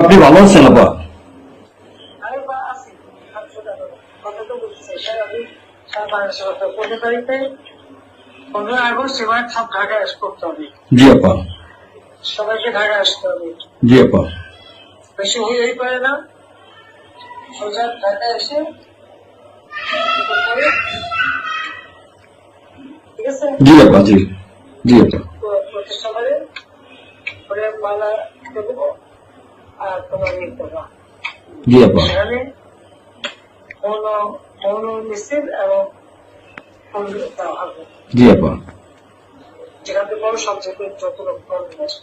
আপনি ভালো আছেন আপা হবে জি আপা সবাইকে ঢাকায় আসতে হবে। জি আপা বেশি হয়েই পারে না। সোজা ঢাকায় এসে কি করতে হবে? ঠিক আছে? জি আপা জি। জি আপা প্রতিষ্ঠা করে করে মালা দেবো আর তোমার ইয়ে করবা জি আপা জি আপা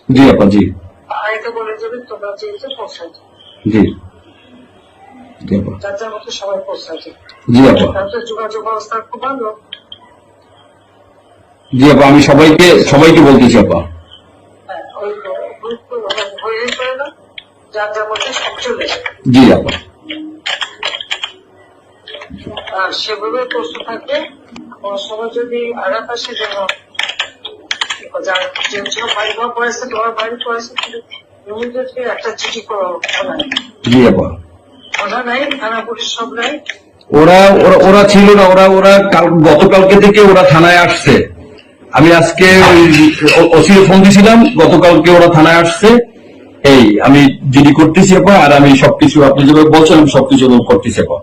জি। আপা জি বলে যাবে তোমরা যেহেতু পৌঁছাই জি। জি আপা মতো সবাই পৌঁছাই জি আপা তারপরে যোগাযোগ ব্যবস্থা খুব ভালো। জি আপা আমি সবাইকে সবাইকে বলতেছি আপা হ্যাঁ ওই গ্রুপ পারে না? যার যার মধ্যে সব জি আপা। সেভাবে প্রস্তুত থাকবে কোনো সময় যদি আঘাত আসে যেন যার যে ছিল বাড়ি ঘর পড়েছে তোমার বাড়ি পড়েছে কিন্তু ইমিডিয়েটলি একটা চিঠি করা জি আপা। কথা নাই থানা পুলিশ সব নাই। ওরা ওরা ওরা ছিল না ওরা ওরা কাল গতকালকে থেকে ওরা থানায় আসছে। আমি আজকে ওই ওসিও ফোন দিয়েছিলাম গতকালকে ওরা থানায় আসছে। এই, আমি জিডি করতেছি আপা আর আমি সবকিছু, আপনি যেভাবে বলছেন, আমি সবকিছু করতেছি আপা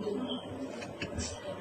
どうも。